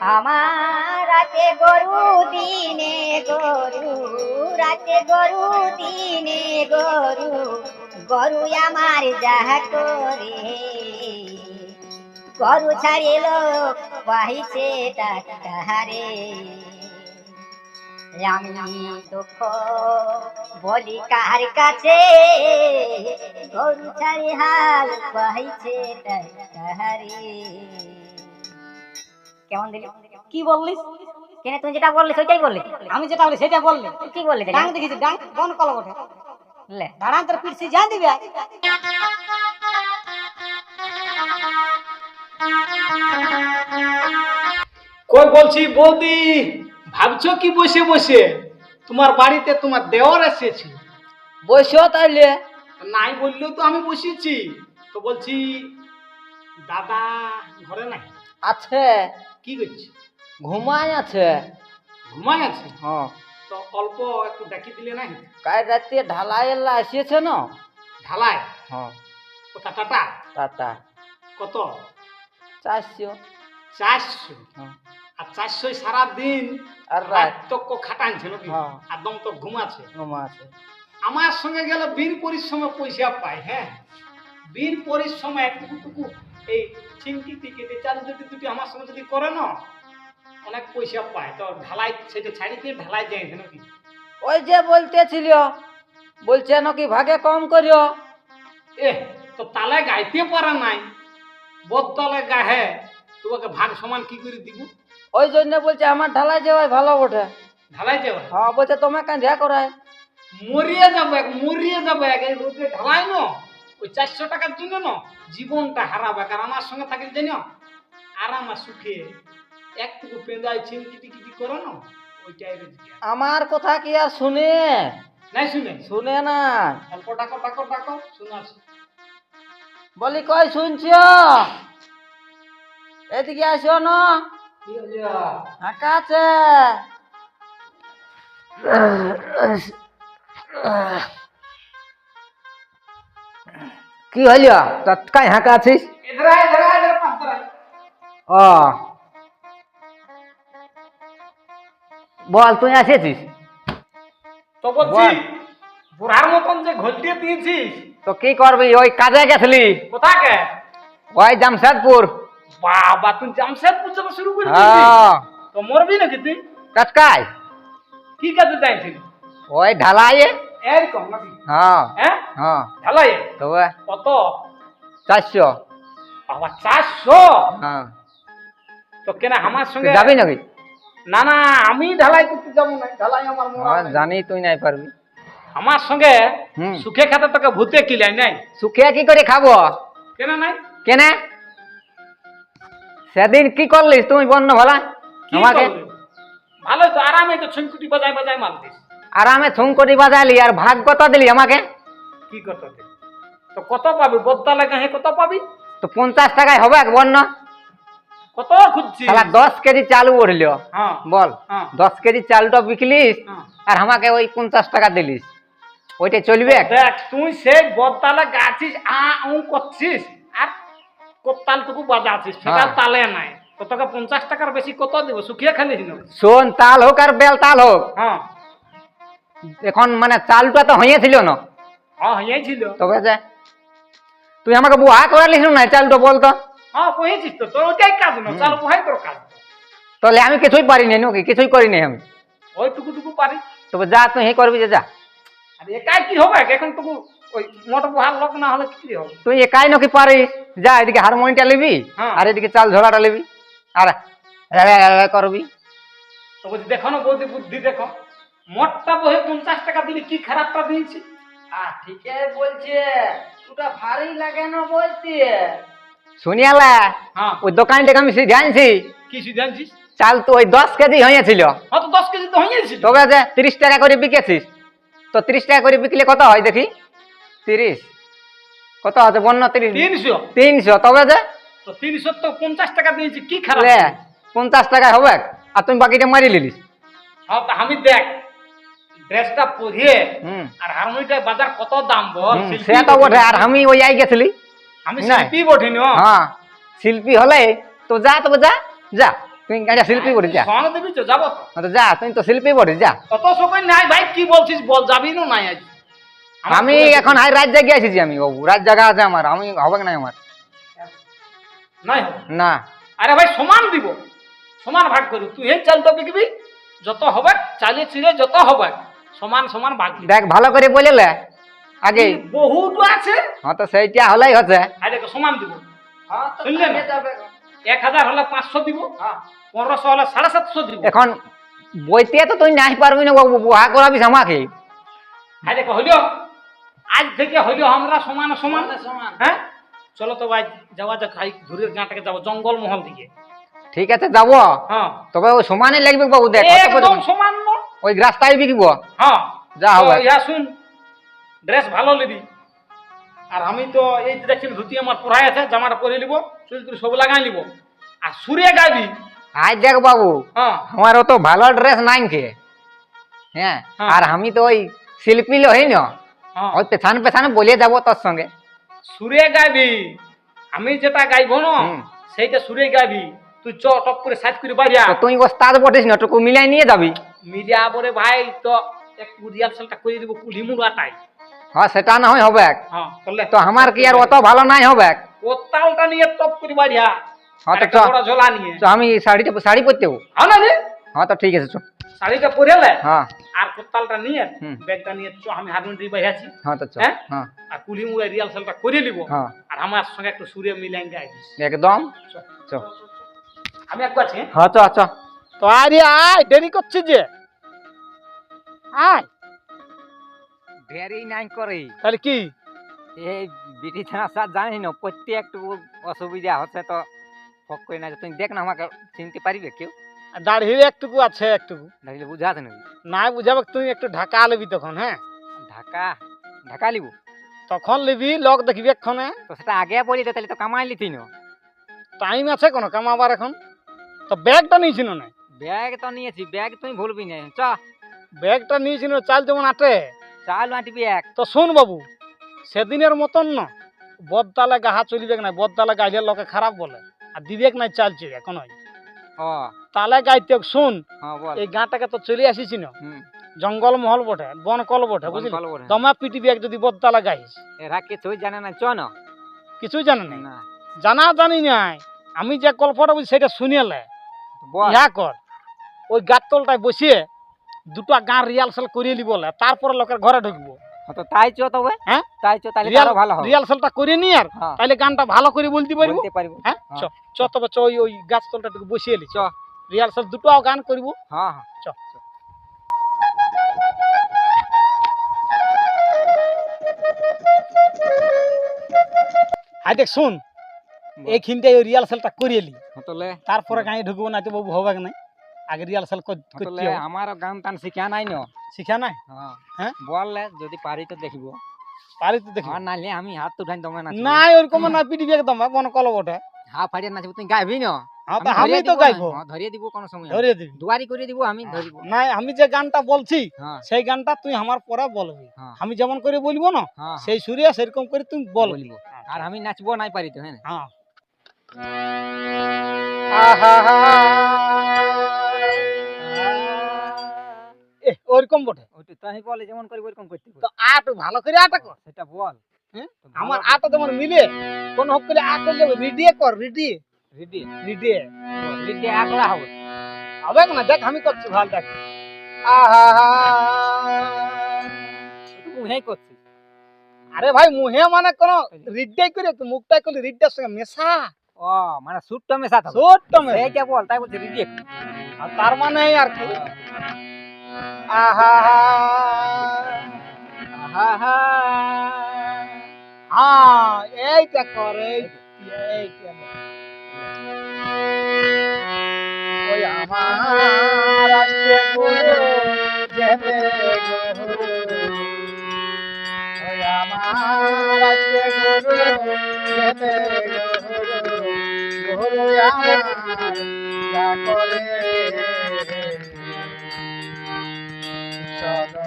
আমার রাতে গরু দিনে গরু, রাতে গরু দিনে গরু গরু আমার যাহা করে। গরু ছাড়িল বাহিছে তাহারে আমি দুঃখ বলি কার কাছে? গরু ছাড়ি হাল বাহিছে তাহারে কেমন দিলি? কি বললিস? কেন তুমি যেটা বললে সেটাই বললে। আমি যেটা বলি সেটা বললি। কি বললে ডাং দেখেছি ডাং বন কল বটে লে। পিড়ছি যা দিবি। কই বলছি বৌদি ভাবছ কি বসে বসে? তোমার বাড়িতে তোমার দেওয়ার এসেছে। বসো তাইলে। নাই বললেও তো আমি বসেছি। তো বলছি দাদা ঘরে নাই? আছে। কি করছে ঘুমাই আছে। ঘুমাই আছে? হ্যাঁ। তো অল্প একটু ডাকি দিলে নাই কাল রাতে ঢালাই এলা এসেছে না? ঢালাই? হ্যাঁ। কোথা টাটা টাটা। কত? চারশো। চারশো? হ্যাঁ। আর চারশো সারাদিন আর রাত। তক খাটানছে নাকি হ্যাঁ। একদম তো ঘুমাচ্ছে। ঘুমা আছে আমার সঙ্গে গেলে বীর পরিশ্রমে পয়সা পায় হ্যাঁ? বীর পরিশ্রমে একটুকু এই চিংটি টিকিটে চাল দুটি দুটি আমার সঙ্গে যদি করে না অনেক পয়সা পায়। তো ঢালাই সেটা ছাড়ি দিয়ে ঢালাই যায় নাকি ওই যে বলতেছিল বলছে নাকি ভাগে কম করিও। এ তো তালে গাইতে পারে নাই। বদলে গাহে তোমাকে ভাগ সমান কি করে দিব? ওই জন্য বলছে আমার ঢালাই যাওয়াই ভালো বটে। ঢালাই যাবে হ্যাঁ বলছে তোমাকে কাঁধে করায়। মরিয়ে যাবে মরিয়ে যাবে এই রোদে ঢালাই না ওই চারশো টাকার জন্য না জীবনটা হারাবে। আর আমার সঙ্গে থাকলে জানো আরাম আর সুখে একটুকু পেঁদায় চিনকি টিকিটি করো না ওইটাই আমার কথা কি আর শুনে? নাই শুনে। শুনে না। অল্প ডাকো ডাকো ডাকো শোনাচ্ছি বলি কই শুনছ? এদিকে আসো না। আছে কি হইল? তৎকাই হাঁকা আছিস? ও। বল তুই আসেছিস তো বলছি বল। বুড়ার মতন যে ঘটিয়ে দিয়েছিস। তো কি করবি? ওই কাজে গেছিলি? কোথাকে? ওই জামশেদপুর। বাবা তুই জামশেদপুর যাওয়া শুরু করে দিয়েছিস? হ্যাঁ। তো মরবি নাকি তুই? কাজকাই কি কাজে চাইছিলি ওই ঢালাইয়ে এরকম নাকি? হ্যাঁ। হ্যাঁ? হ্যাঁ। ঢালাই? তবে কত? চারশো। বাবা চারশো? হ্যাঁ। তো কেন আমার সঙ্গে? যাবি নাকি? না না আমি ঢালাই করতে যাব না। ঢালাই আমার মরা হ্যাঁ। জানি তুই নাই পারবি। আমার সঙ্গে সুখে খাতে তোকে ভূতে কিলাই নাই? শুকিয়ে কি করে খাব? কেন নাই? কেনে? সেদিন কি করলিস তুমি বন্য ভালা? আমাকে? ভালোই তো আরামে তো ছুনকুটি বাজাই বাজাই মারতিস। আরামে ছুং করে বাজালি আর ভাগ কত দিলি আমাকে? কি কত? তো কত পাবি? বদ্দা লাগা কত পাবি? তো পঞ্চাশ টাকায় হবে এক বন্য কত খুঁজছি তাহলে দশ কেজি চালু উঠল হ্যাঁ। বল হ্যাঁ। দশ কেজি চালটা বিকলিস হ্যাঁ। আর আমাকে ওই পঞ্চাশ টাকা দিলিস। ওইটা চলবে? দেখ তুই সেই বদতালে গাছিস আ উ করছিস আর কোতালটুকু বাজাছিস সেটা। তালে নাই। তো তোকে পঞ্চাশ টাকার বেশি কত দিব? শুকিয়ে খালিস না। শোন তাল হোক আর বেল তাল হোক। হ্যাঁ। এখন মানে চালটা তো হইয়াছিল না। হ্যাঁ হয়েছিল। তবে যে তুই আমাকে বুহা করালিস না চালটা বলতো হ্যাঁ কহেছিস তো তোর ওইটাই কাজ না চাল পোহাই তোর কাজ। তাহলে আমি কিছুই পারিনি নাকি কিছুই করিনি আমি। ওই টুকু টুকু পারিস তবে যা তুই হে করবি যে যা। আর একাই কি হবে? এখন টুকু ওই মোটর পোহার লোক না হলে কি হবে? তুই একাই নাকি পারিস। যা এদিকে হারমোনিটা নিবি হ্যাঁ। আর এদিকে চাল ঝোলাটা নিবি আর করবি। তো বলছি দেখো না বৌদি বুদ্ধি দেখো। মোটটা বহে পঞ্চাশ টাকা দিলে কি খারাপটা দিয়েছি? আর ঠিকই বলছে। ওটা ভারী লাগে না বলছি শুনিয়ালা হ্যাঁ। ওই দোকান থেকে আমি জানছি। কি জানছিস? চাল তো ওই দশ কেজি হয়েছিল হ্যাঁ তো দশ কেজি তো হয়েছিল তবে যে তিরিশ টাকা করে বিকেছিস। তো তিরিশ টাকা করে বিকলে কত হয় দেখি? তিরিশ। কত আছে? বন্য তিরিশ। তিনশো। তিনশো। তবে যে? তো তিনশো তো পঞ্চাশ টাকা দিয়েছি কি খারাপ? পঞ্চাশ টাকা হবে। আর তুমি বাকিটা মারি লিলিস। হ্যাঁ তা আমি দেখ। ড্রেসটা পরিয়ে আর হারমোনিটা বাজার কত দাম বল? সে তো বটে। বটে। আর আমি ওই আই গেছিলি। আমি। শিল্পী বঠিনি হ্যাঁ শিল্পী হলে তো যা তবে যা যা তুই গাড়ি শিল্পী বলিস যা। সঙ্গে দিবি তো যাব তো। হ্যাঁ যা তুই তো শিল্পী বলিস যা। অত সময় নাই ভাই কি বলছিস বল যাবি না নাই আজ? আমি এখন হাই রাত জায়গায় এসেছি আমি বাবু। রাত জায়গা আছে আমার আমি হবে না আমার? নাই? না। আরে ভাই সমান দিব। সমান ভাগ করি। তুই এই চাল তো বিকবি যত হবে চালে চিড়ে যত হবে সমান সমান ভাগ দেখ ভালো করে বলেলে আগে। বহুত আছে। হ্যাঁ তো সেইটা হলেই হচ্ছে। আরে সমান দিব। না? এক হাজার হলে পাঁচশো দিব পনেরোশো হলে সাড়ে সাতশো দিব। এখন বইতে তো তুই নাই পারবি না বাবু বুহা করাবিস আমাকে। আরে হইল। আজ থেকে হইল আমরা সমান সমান। সমান হ্যাঁ? চলো তো ভাই যাওয়া যাক হাই ঘুরের গাঁটাকে যাব জঙ্গল মহল দিকে। ঠিক আছে যাব। হ্যাঁ। তবে ওই সমানে লাগবে বাবু দেখ একদম সমান ওই রাস্তায় বিকিব? হ্যাঁ। যা হবে। ইয়া শুন ড্রেস ভালো নিবি। আর আমি তো এই যে ধুতি আমার পড়াই আছে জামাটা পরে নিব চুল টুল সব লাগাই নিব। আর সুরে গাইবি আজ দেখ বাবু হ্যাঁ। আমার তো ভালো ড্রেস নাই কে। হ্যাঁ হ্যাঁ। আর আমি তো ওই শিল্পী লই না? হ্যাঁ। ওই পেছানে পেছানে বলে যাব তোর সঙ্গে। সুরে গাইবি আমি যেটা গাইবো না সেইটা সুরে গাইবি তুই চ টপ করে সাইড করে বাড়িয়া। তুই ওস্তাদ বটিস না টুকু মিলাই নিয়ে যাবি। মিডিয়া বলে ভাই তো একটু রিহার্সালটা করে দিব কুলি মুড়াটাই। হ্যাঁ সেটা না হয় হবে হ্যাঁ তো আমার কি আর অত ভালো নাই হবে কোতালটা নিয়ে টপ করে বাড়িয়া হ্যাঁ। তো বড় ঝোলা নিয়ে। তো আমি শাড়িটা শাড়ি পরতে হব হ্যাঁ না রে। হ্যাঁ তো ঠিক আছে চল। শাড়িটা পরেলে হ্যাঁ। আর কোতালটা নিয়ে। ব্যাগটা নিয়ে চ আমি হারমোনিয়াম দিয়ে বাইরে আছি। হ্যাঁ তো হ্যাঁ? হ্যাঁ। আর কুলি মুড়ে রিহার্সালটা করে নিব। হ্যাঁ। আর আমার সঙ্গে একটু সুরে মিলাই গাই একদম। চ। চ আমি একটু আছি হ্যাঁ? হ্যাঁ চ চ। তো আরে আয় দেরি করছিস যে। আয়। দেরি নাই করে। তাহলে কি? এই বিটি থানা জানি না প্রত্যেকটু অসুবিধা হচ্ছে তো ফক করে না তুই দেখ না আমাকে চিনতে পারিবে কেউ? দাড়ির একটুকু আছে একটুকু। তাহলে বুঝাতে নাকি নাই বুঝাবে তুই একটু ঢাকা লিবি তখন হ্যাঁ? ঢাকা? ঢাকা লিব তখন লিবি লোক দেখবি এক্ষণে। তো সেটা আগে বলি তাহলে তো কামাই লিতি না। টাইম আছে কোনো কামাবার এখন। তো ব্যাগটা নিয়েছিল না। ব্যাগ তো নিয়েছি ব্যাগ তুই ভুলবি না। চ। ব্যাগটা নিয়েছিল চাল যেমন আটে। চাল মাটি ব্যাগ। তো শোন বাবু সেদিনের মতন না বদতালে গাহা চলিবে না বদতালে গাইলে লোকে খারাপ বলে আর দিবেক নাই চাল চিড়ে ও তালে গাইতে শোন এই গাঁটাকে তো চলে আসিস না। জঙ্গল মহল বটে বনকল বটে বুঝলি? দমা পিটিবি এক যদি বদতালে গাইস। এরা কিছুই জানে না চ না। কিছুই জানে না। জানা জানি নাই। আমি যে গল্পটা বুঝি সেটা শুনিলে ইহা কর। ওই গাতলটায় বসিয়ে দুটো গান রিহার্সাল করিয়ে নি বলে তারপরে লোকের ঘরে ঢুকবো। হ্যাঁ, তো তাই চ তবে? হ্যাঁ? তাই চ তাহলে আরও ভালো হবে। রিহার্সালটা করে নি আর হ্যাঁ। তাহলে গানটা ভালো করে বলতে পারব? বলতে পারব। হ্যাঁ? চ। চ তবে চ ওই ওই গাছ তলটাটুকু বসিয়ে এলি চ। রিহার্সাল দুটো গান করব। হ্যাঁ হ্যাঁ। চ। দেখ শুন। এইখিনটাই ওই রিহার্সালটা করিয়ে হতলে তারপরে গাঁয়ে ঢুকবো না তো বাবু হবে না আগে রিহার্সাল করতে আমার গান টান শিখা নাই ন? শিখা নাই? হ্যাঁ। হ্যাঁ? বললে যদি পারি তো দেখিব। পারি তো দেখি আর আমি হাত উঠাই দমে না নাই ওরকম না পিটিবি একদম মন কল বটে হা ফাড়িয়ে নাচব তুই গাইবি না? হ্যাঁ আমি তো গাইবো। হ্যাঁ, ধরিয়ে দিব কোন সময়। ধরিয়ে দিবি। দুয়ারি করে দিব আমি ধরিব। নাই আমি যে গানটা বলছি সেই গানটা তুই আমার পরে বলবি। আমি যেমন করে বলব না সেই সুরিয়া সেরকম করে তুমি বলবি। আর আমি নাচবো নাই পারি তো হ্যাঁ ওরকম বটে। ওইটা তাই বলে যেমন করি ওরকম করতে তো আট ভালো করে আটা কর। সেটা বল। হ্যাঁ? আমার আটা তোমার মিলে। কোন হোক করে আট করলে রিডিয়ে কর রিডি রেডি রেডি আগলা হবে। হবে না দেখ আমি করছি ভালো দেখ। আহা করছিস। আরে ভাই মুহে মানে কোন রিডটাই করে তো মুখটাই করলে রিডটার সঙ্গে মেশা। ও মানে সুটটা মেশা ছোট্ট মেশা। সেইটা বল তাই বলছি রেডি আর তার মানে আর কি। আহা হা হা হ্যাঁ এইটা কর এইটা ওই আমার আসতে যেতে ওই আমার আসতে যেতে গুরু আমার যা করে।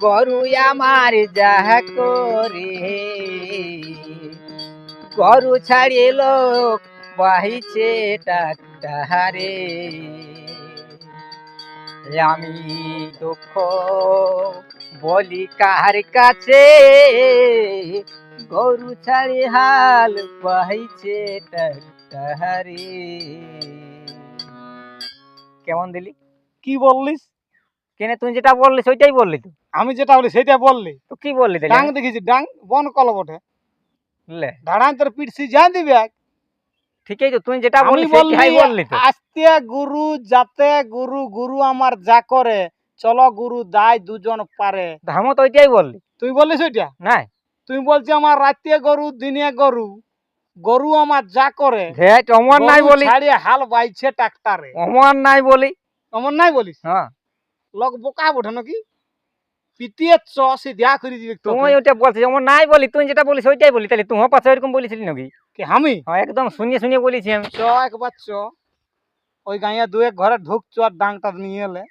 গরু আমার যাহা করে। গরু ছাড়িয়ে লোক বাহিছে টাকারে আমি দুঃখ বলি কার কাছে? গরু ছাড়ি হাল পাইছে টাকারে কেমন দিলি? কি বললিস? কেন তুই যেটা বললি ওইটাই বললি তো। আমি যেটা বলি সেটা বললি। তো কি বললি ডাং দেখেছি ডাং বন কল বটে। লে। ধাড়ান তোর পিঠ সিজান দিবে ঠিকই তো তুই যেটা আমি বললি বললি সেটাই বললি তো। আস্তে গুরু যাতে গুরু গুরু আমার যা করে চলো গুরু দায় দুজন পারে। ধামো তো ওইটাই বললি। তুই বললিস ওইটা নাই। তুই বলছি আমার রাতে গরু দিনে গরু। গরু আমার যা করে অমর নাই বলি হাল বাইছে ট্রাক্টারে। অমর নাই বলি। এমন নাই বলিস? হ্যাঁ। লোক বোকা বটে নাকি পিটিয়ে চ সিধা করে দিবে বলছিস অমর নাই বলি তুই যেটা বলিস ওইটাই বলি তাহলে পাশে এরকম বলেছিলি নাকি? কি আমি হ্যাঁ একদম শুনিয়ে শুনিয়ে বলেছি আমি। চ একবার চ। ওই গাঁয়া দু এক ঘরে ঢুক চ আর ডাংটা নিয়ে এলে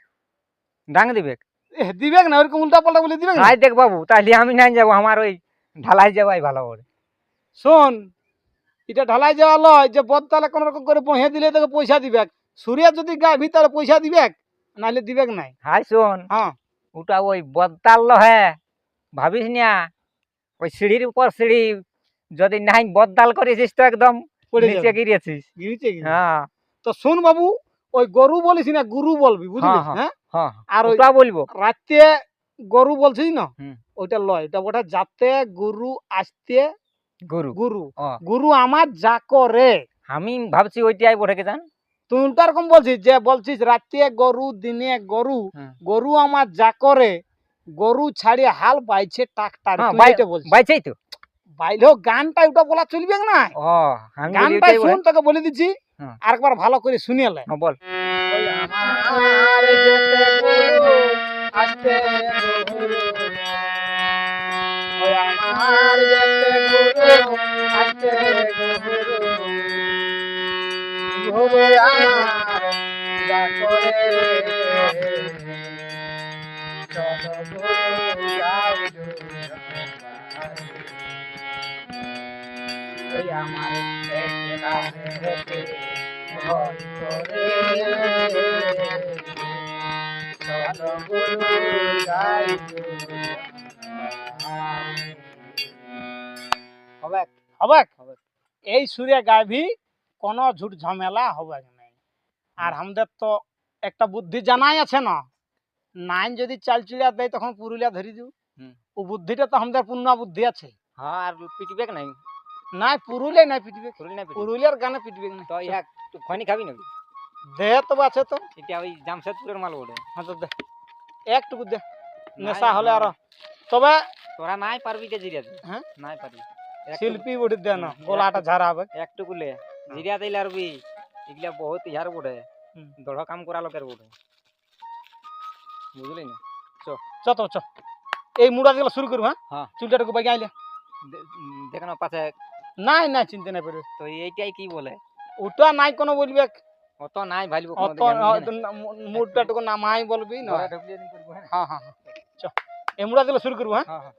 ডাং দিবে এ, দিবে না ওরকম উল্টা পাল্টা বলে দিবে না? আই দেখ বাবু তাহলে আমি নাই যাব আমার ওই ঢালাই যাবাই ভালো করে শোন এটা ঢালাই যাওয়া লয় যে বদতালে কোন রকম করে বহে দিলে তোকে পয়সা দিবে সুরিয়া যদি গায়ে ভিতরে পয়সা দিবে নাহলে দিবে নাই। হাই শোন। হ্যাঁ। ওটা ওই বদতাল হ্যাঁ ভাবিস না ওই সিঁড়ির উপর সিঁড়ি যদি নাই বদদাল করেছিস তো একদম নিচে গিরেছিস। গিরিছে? হ্যাঁ। তো শোন বাবু ওই গরু বলিস না গুরু বলবি বুঝলি? হ্যাঁ, হ্যাঁ। হ্যাঁ? আর ওই ওটা বলব। রাতে গরু বলছিস না। ওইটা লয় এটা ওটা যাতে গুরু আসতে গরু। গুরু। গুরু আমার যা করে। আমি ভাবছি ওইটাই বটে জান? তুই উল্টা রকম বলছিস যে বলছিস রাতে গরু দিনে গরু গরু আমার যা করে গরু ছাড়িয়ে হাল বাইছে ট্রাক্টার। হ্যাঁ, তুই বাই- বলছিস। বাইছেই তো। বাইলেও গানটা ওটা বলা চলবে না। গানটা শুন তোকে বলে দিচ্ছি। হুম। আরেকবার ভালো করে শুনিয়ে হ্যাঁ, বল। আমার ওই আমার এই সুরে গাভি কোনো ঝুট ঝামেলা হবে নাই আর আমাদের তো একটা বুদ্ধি জানাই আছে না নাইন যদি চাল চিড়িয়া দেয় তখন পুরুলিয়া ধরি হুম। ও বুদ্ধিটা তো আমাদের পূর্ণ বুদ্ধি আছে। হ্যাঁ আর পিটবে নাই? নাই পুরুলিয়া নাই পিটবে। পুরুলি না পুরুলিয়ার গানে পিটবে না তো ইহা খনি খাবি নাকি? দেহ তো আছে তো। এটা ওই জামশেদপুরের মাল বটে। হ্যাঁ তো দে। একটুকু দে। নেশা হলে আর। তবে তোরা নাই পারবি কে জিরিয়া হ্যাঁ? নাই পারবি। শিল্পী উঠে দে না গলাটা ঝাড়া হবে। একটু গুলে জিরিয়া দিলে আর বি এগুলা বহুত ইহার বটে হুম। দড় কাম করা লোকের বটে বুঝলি না চ তো চ এই মুড়া দিগুলো শুরু করব হ্যাঁ হ্যাঁ। চুলটাটুকু বাকি আইলে দেখানো পাশে নাই নাই চিন্তা নাই পড়বে তো এইটাই কি বলে ওটা নাই কোনো বলবে অত নাই ভালিব অত মুডটাটুকু নামাই বলবি না হ্যাঁ হ্যাঁ হ্যাঁ। চ এই মুড়া দিগুলো শুরু করব হ্যাঁ হ্যাঁ হ্যাঁ